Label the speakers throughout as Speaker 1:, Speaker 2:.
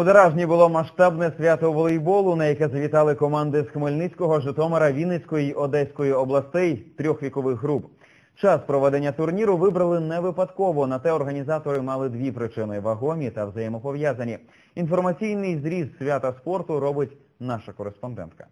Speaker 1: У було масштабне свято волейболу, на яке завітали команди з Хмельницького, Житомира, Вінницької й Одеської областей трьох вікових груп. Час проведення турніру вибрали не випадково, на те організатори мали дві причини – вагомі та взаємопов'язані. Інформаційний зріз свята спорту робить наша кореспондентка.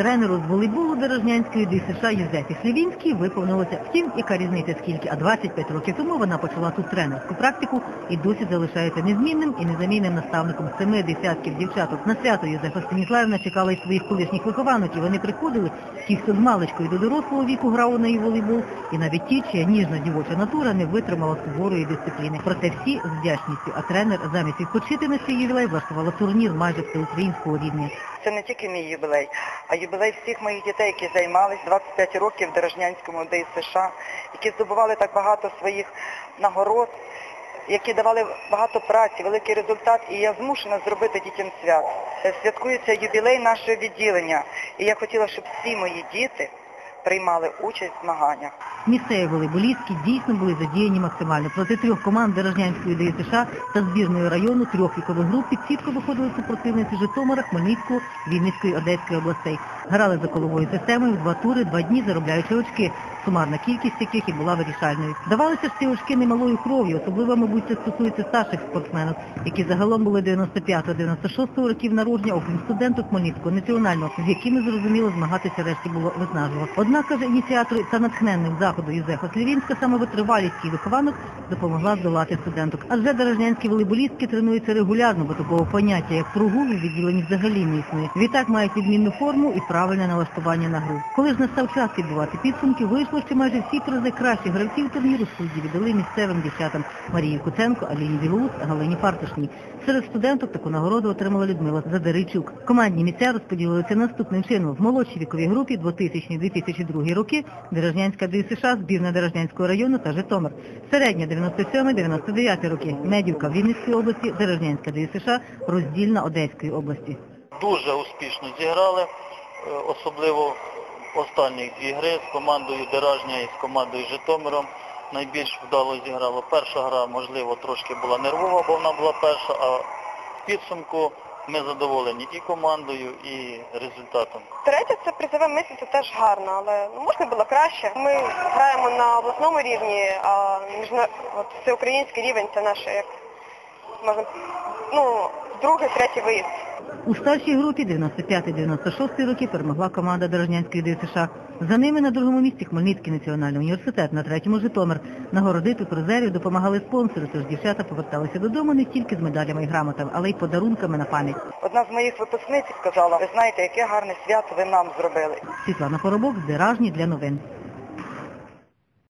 Speaker 2: Тренеру з волейболу Дорожнянської ДСШ Юзефі Слівінській виповнилося. Втім, яка різниця скільки, а 25 років тому вона почала тут тренерську практику і досі залишається незмінним і незамінним наставником семи десятків дівчаток. На свято Юзефа Станіславівна чекала й своїх колишніх вихованок, і вони приходили, ті, хто з маличкою до дорослого віку грав у неї волейбол, і навіть ті, чия ніжна дівоча натура не витримала суворої дисципліни. Проте всі з вдячністю, а тренер замість відпочити на свій ювілей влаштувала турнір майже всеукраїнського рівня.
Speaker 3: Це не тільки мій юбілей, а юбілей всіх моїх дітей, які займались 25 років в Дорожнянському ДСШ, США, які здобували так багато своїх нагород, які давали багато праці, великий результат, і я змушена зробити дітям свят. Е, Святкується юбілей нашого відділення, і я хотіла, щоб всі мої діти приймали участь в змаганнях.
Speaker 2: Місцеві волейболістки дійсно були задіяні максимально. Проти трьох команд Дорожнянської ДСШ та збірної району трьох вікових груп під виходили супротивниці Житомира, Хмельницького, Вінницької, Одеської областей. Грали за коловою системою в два тури, два дні заробляючи очки, сумарна кількість яких і була вирішальною. Давалися ж ці очки немалою кров'ю, особливо, мабуть, це стосується старших спортсменів, які загалом були 95-96 років народження, окрім студентів Хмельницького національного, з якими зрозуміло змагатися решті було виснажливо. Однак, каже ініціатор та натхненник заходу Юзефа Слівінська, саме витривалість її вихованок допомогла здолати студенток. Адже дорожнянські волейболістки тренуються регулярно, бо такого поняття, як прогул у відділенні взагалі не існує. Відтак мають відмінну форму і правильне налаштування на гру. Коли ж настав час підбивати підсумки, вийшло, що майже всі призи кращих гравців турніру судді віддали місцевим дівчатам Марії Куценко, Аліні Білоус, Галині Фартушній. Серед студенток таку нагороду отримала Людмила Задаричук. Командні місця розподілилися наступним чином. В молодшій віковій групі 2000-2002 роки Дорожнянська ДСШ, збірна Дорожнянського району та Житомир. Середня 97-99 роки. Медівка в Вінницькій області, Дорожнянська ДСШ, роздільна Одеської області.
Speaker 4: дуже успішно зіграли, е, особливо останні дві гри з командою Деражня і з командою Житомиром. Найбільш вдало зіграло. Перша гра, можливо, трошки була нервова, бо вона була перша, а в підсумку ми задоволені і командою, і результатом.
Speaker 5: Третє це призове місце, теж гарно, але ну, можна було краще. Ми граємо на обласному рівні, а міжна... от, всеукраїнський рівень це наше як ну другий, третій виїзд.
Speaker 2: У старшій групі 95-96 роки перемогла команда Дорожнянської ДСШ. За ними на другому місці Хмельницький національний університет, на третьому Житомир. Нагородити призерів допомагали спонсори, тож дівчата поверталися додому не тільки з медалями і грамотами, але й подарунками на пам'ять.
Speaker 3: Одна з моїх випускниць сказала, ви знаєте, яке гарне свято ви нам зробили.
Speaker 2: Світлана Поробок, Деражні для новин.